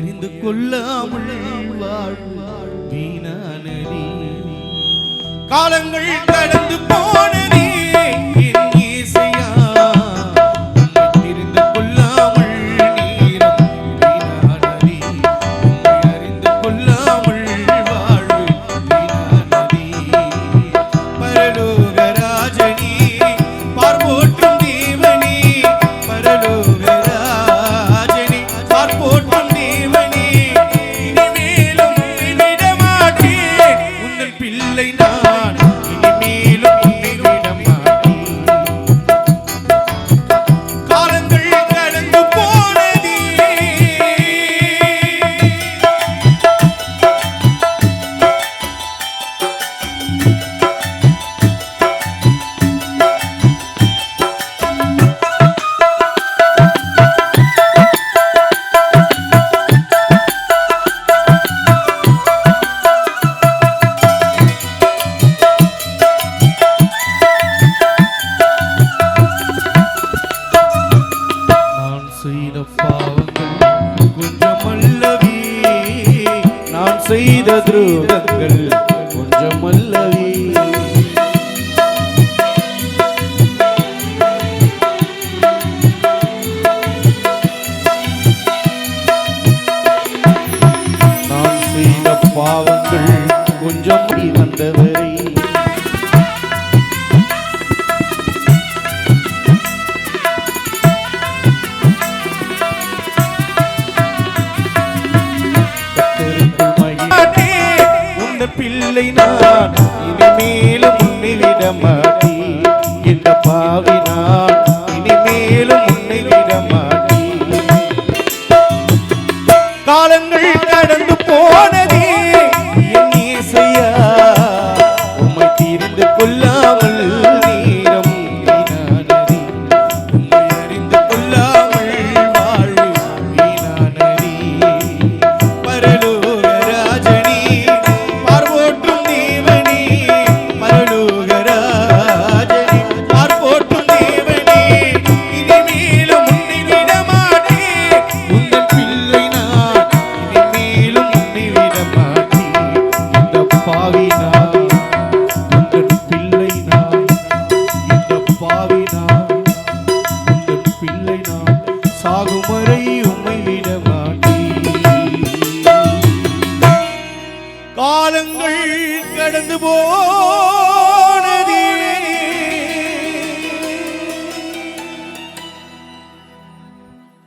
அறிந்து கொள்ளாமல் வாழ்வாழ் வீணானடி. காலங்கள் கடந்து செய்த துரோகங்கள் கொஞ்சம் அல்லவே நான் செய்த பாவங்கள் கொஞ்சம் வந்தவரை இல்லை நான். காலங்கள் கடந்து போ